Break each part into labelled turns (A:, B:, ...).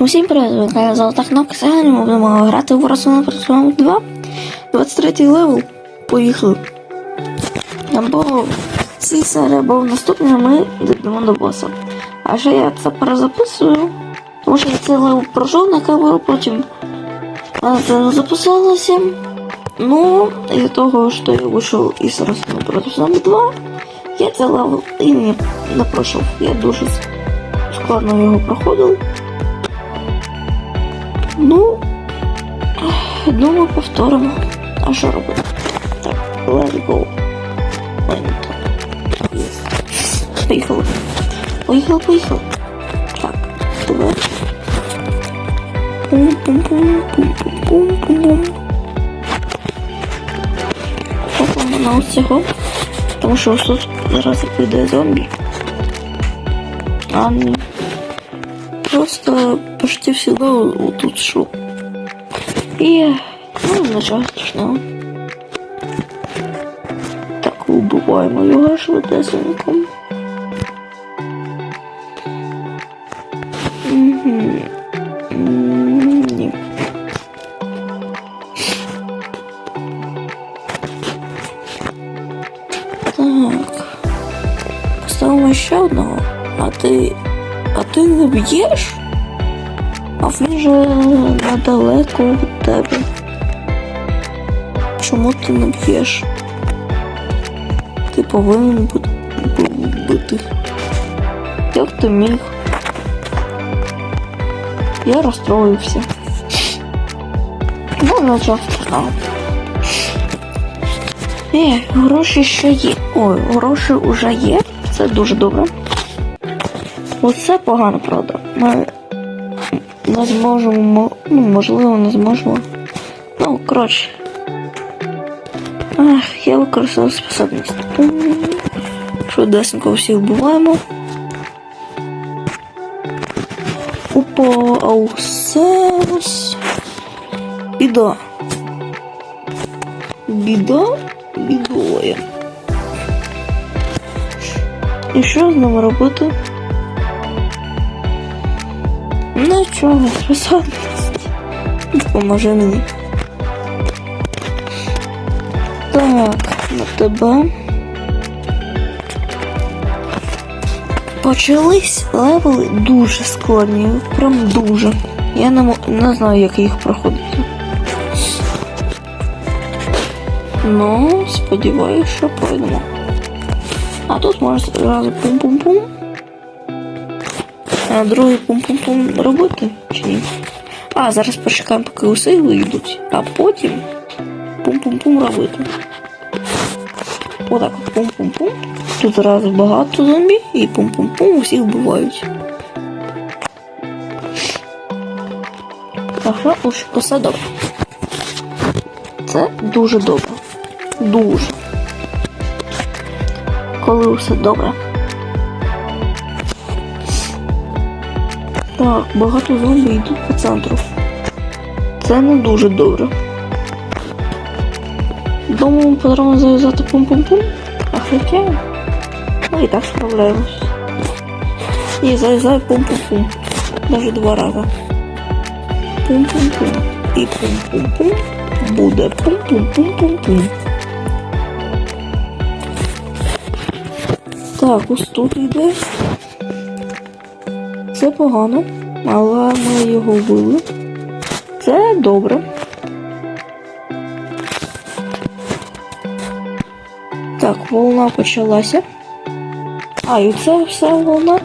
A: Усім привіт, я Золота Кнопка. Сьогодні ми будемо грати в Warzone Warzone 2. 23 левел. Поїхали. Або цій серії, або в наступній ми дійдемо до боса. А ще я це перезаписую, тому що я цей левел пройшов на камеру, потім мене це не записалося. Ну, із-за того, що я вийшов із Warzone Warzone 2, я цей левел і не, не пройшов. Я дуже складно його проходив. Ну, думаю, повторимо. А що робити? Так, let's go. Поїхали. Поїхали, поїхали. Так, давай. Пум-пум-пум-пум-пум-пум-пум. Хопимо на усього. Тому що ось тут зараз прийде зомбі. А. Просто почти всегда вот тут шел. И, ну, ничего страшного. Так, убиваємо його швидесенько. Мгм. М, Ні. Так. Поставимо ще одного. А ти. А ти не б'єш? А він же недалеко від тебе. Чому ти не б'єш? Ти повинен бути бити. Як ти міг? Я розстроївся. Ну, нічого страшного. Е, гроші ще є. Ой, гроші вже є. Це дуже добре. Оце погано, правда. Ми не зможемо, ну, можливо, не зможемо. Ну, коротше. Ах, я використав способність. Пум. Швидесенько всіх вбиваємо. Опа, а усе ось. Біда. Біда бідоє. І що з ним робити? Нічого, способність. Допоможи мені. Так, на тебе. Почались левели дуже складні, прям дуже. Я не, не знаю, як їх проходити. Ну, сподіваюся, що пройдемо. А тут можна зразу пум-пум-пум. А другий пум-пум-пум робити чи ні? А, зараз почекаємо, поки усе вийдуть, а потім пум-пум-пум робити. Отак от пум-пум-пум. Тут зразу багато зомбі і пум-пум-пум усіх вбивають. Ага, уж усе добре. Це дуже добре. Дуже. Коли усе добре. Так, багато зомбі йдуть по центру. Це не дуже добре. Думаю, потрібно зав'язати пум-пум-пум. А хоча ми і так справляємось. І зав'язаю пум-пум-пум. Навіть два рази. Пум-пум-пум. І пум-пум-пум. Буде пум-пум-пум-пум-пум. Так, ось тут йде. Це погано, але ми його вбили. Це добре. Так, волна почалася. А, і це все волна.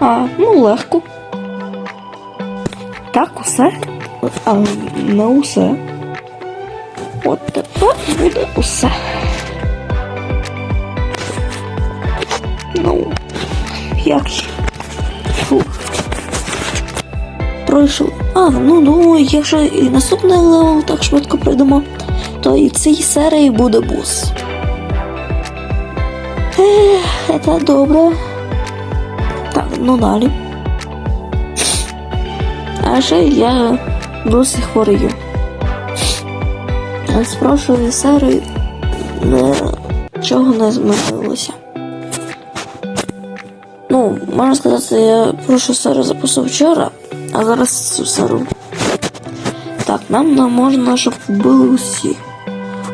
A: А, ну легко. Так, усе. А не усе. От тепер буде усе. Ну, як же. Фух. Пройшов. А, ну думаю, якщо і наступний левел так швидко пройдемо, то і цій серії буде. Ех, це добре. Так, ну далі. А ще я досі хворію. З прошлої серії нічого не змінилося. Можна сказати, я прошлу серію записав вчора, А зараз цю сару. Так, нам не можна, щоб були усі.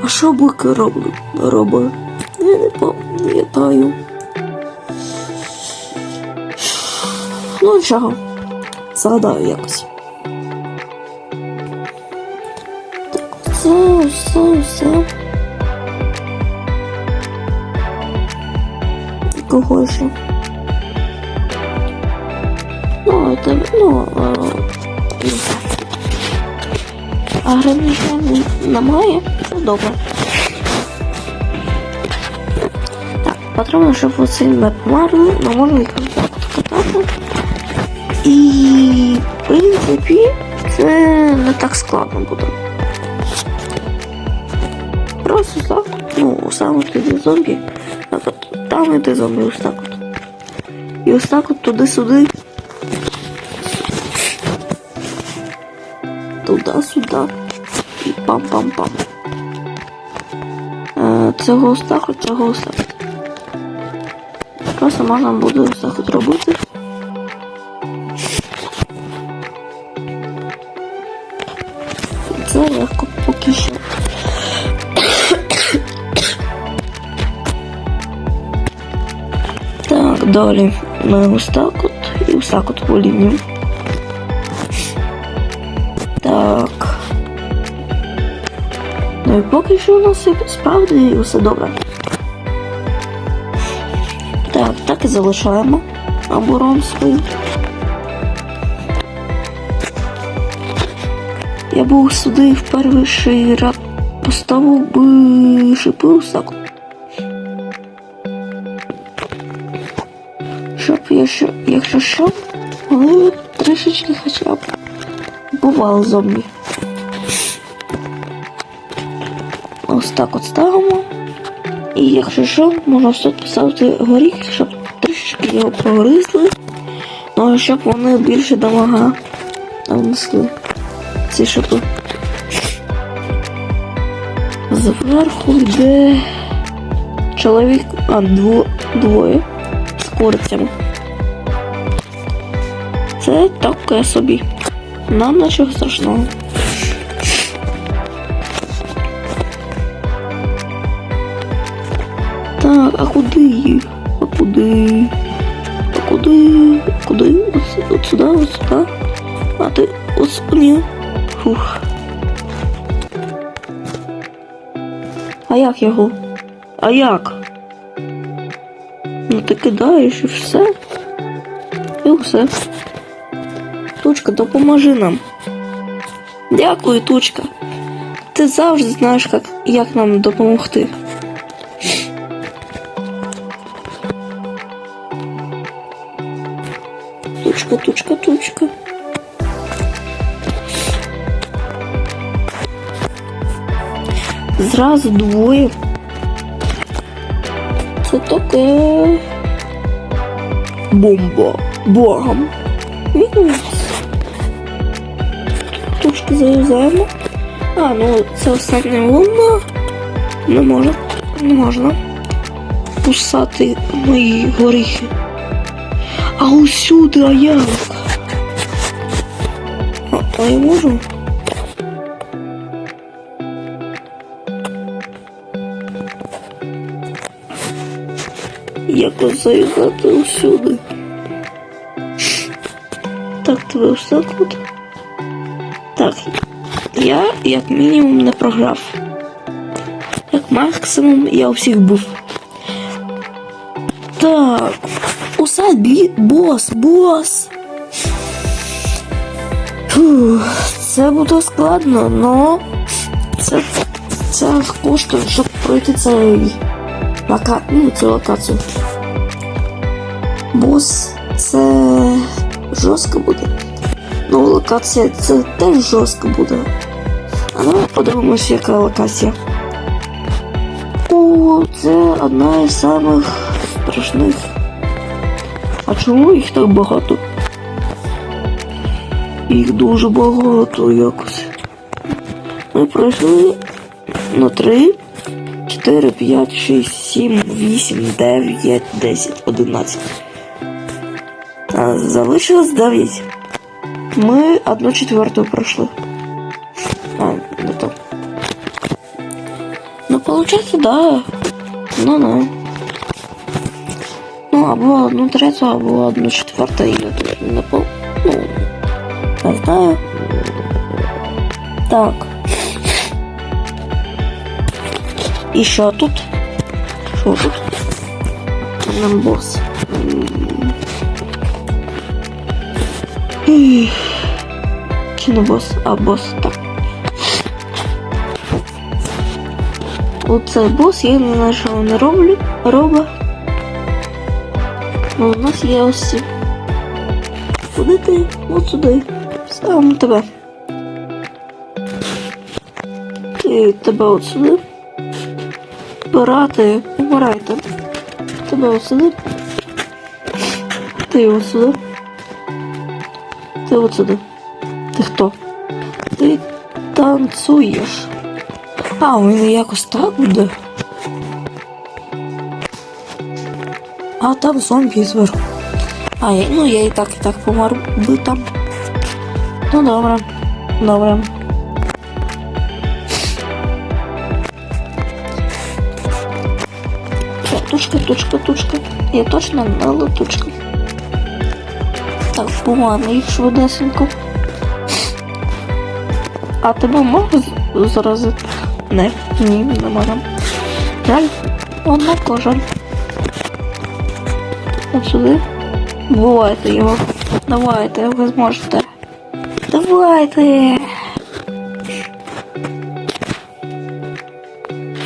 A: А що бики роблять? Робить? Я не пам'ятаю. Ну нічого. Згадаю якось. Так, все, все, все. Кого ще? Ну, это, ну, е, не. Ограничень немає, це добре. Так, потрібно, щоб оці не померли, але можна їх катати. І, в принципі, це не так складно буде. Просто так, ну, саме тоді зомбі, так от, там іде зомбі, ось так от. І ось так от туди-сюди. Туди-сюди. І пам-пам-пам. Е, цього ось так. от. Просто можна буде так от робити. Це легко поки що. Так, далі ми ось так от і ось так от по лінію. Так. Ну і поки що у нас і справді все добре. Так, так і залишаємо оборон свою. Я був сюди в перший раз поставив би шипи от. Щоб якщо, якщо що, вони трішечки хоча б бували зомбі. Ось так от ставимо. І якщо що, можна все поставити горіх, щоб трішечки його прогризли. Ну і щоб вони більше дамага нанесли. Ці шипи. Зверху йде чоловік, а дво, двоє з курицями. Це таке собі. Нам нічого страшного. Так, а куди їх? А куди? А куди? Куди? От, от сюди, от сюди. А ти ось ні. Фух. А як його? А як? Ну ти кидаєш і все. І все. Тучка, допоможи нам. Дякую, Тучка. Ти завжди знаєш, як, як нам допомогти. Тучка, тучка, тучка. Зразу двоє. Це таке. Бомба. Богом. Мінус. Трошки. А, ну це остання луна. Не можна. Не можна. Пусати мої горіхи. А усюди, а як? А, а я можу? Якось заїхати усюди. Так, тебе так от. Так, я як мінімум не програв. Як максимум я у всіх був. Так. Усе бі... бос, бос. Фух, це буде складно, но це, це коштує, щоб пройти цей лока... ну, цю локацію. Бос це жорстко буде. Ну, локація це теж жорстко буде. А давай подивимось, яка локація. О, це одна із самих страшних. А чому їх так багато? Їх дуже багато якось. Ми пройшли на 3, 4, 5, 6, 7, 8, 9, 10, 11. А залишилось 9. Ми одну четверту пройшли. А, то. Ну, получается, да. Ну, ну. Ну, або одну третю, або одну четверту, і я тут не пол... Ну, не знаю. Так. І що тут? Що тут? Нам босс. Чи а босс, так. Оце бос, я не знаю, що вони роблю, робить. Ну, у нас є ось. Куди ти? От сюди. Ставимо тебе. Ти тебе от сюди. Брати, помирайте. Тебе от сюди. Ти от сюди. Ти от сюди. Ти хто? Ти танцюєш. А, він якось так буде. А там зомбі зверху. А, я, ну я і так, і так помер би там. Ну добре. Добре. Тучка, тучка, тучка. Я точно дала тучка. Так, погано їх швидесенько. А тебе можна з- заразити? Не, ні, не можна. Жаль, однако жаль. От сюди. Бувайте його. Давайте, ви зможете. Давайте.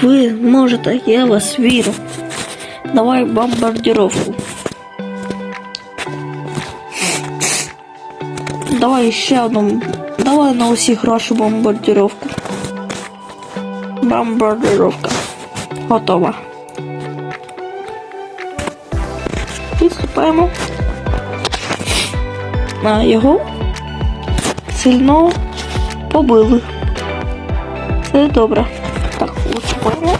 A: Ви зможете, я вас вірю. Давай бомбардировку. Давай ще одну. Давай на усі гроші бомбардировку. Бомбардировка. Готова. Підступаємо. А його сильно побили. Це добре. Так, відступаємо.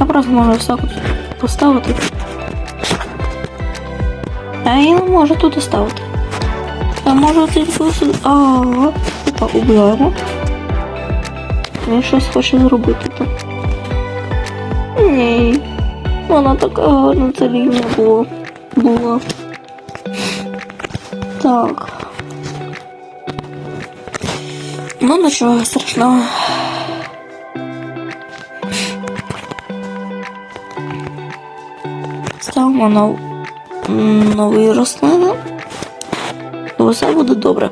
A: Я просто можу все поставити. А я не можу тут ставити. Я можу тільки сюди. А, опа, убиваємо. Він щось хоче зробити тут. Ні. Вона така гарна ця лінія була. Була. Так. Ну нічого страшного. Ставимо нов... нові рослини. І все буде добре.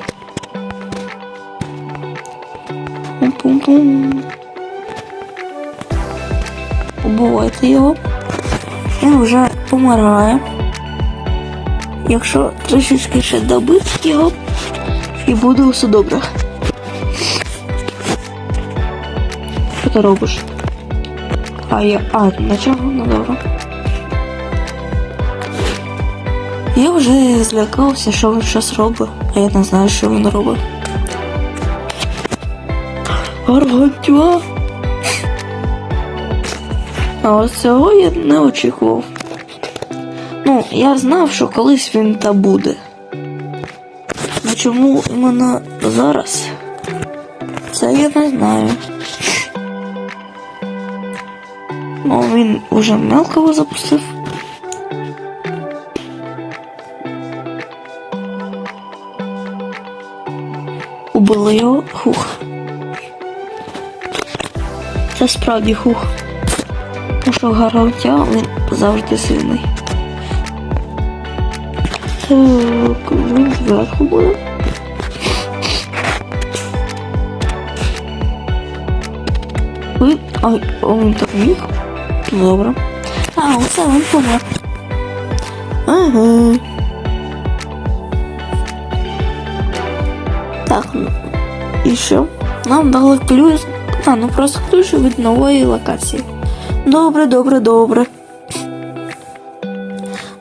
A: Пум-пум-пум. Його. Він вже помирає. Якщо трішечки ще добити його, і буде все добре. Що ти робиш? А я. А, на чого? Ну добре. Я вже злякався, що він щось робить, а я не знаю, що він робить. Гаргантюа. А ось цього я не очікував. Ну, я знав, що колись він та буде. Ну чому іменно зараз? Це я не знаю. Ну, він уже мелкого запустив. Убили його хух. Це справді хух. Тому що гарантя він завжди сильний. Так, він зверху буде. А, а він так міг? Добре. А, оце він помер. Ага. Так, ну, і що? Нам дали ключ. А, ну просто ключ від нової локації. Добре, добре, добре.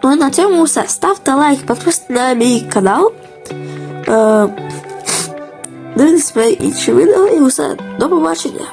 A: Ну і на цьому все. Ставте лайк, підписуйтесь на мій канал. Е, дивіться мої інші відео і все. До побачення.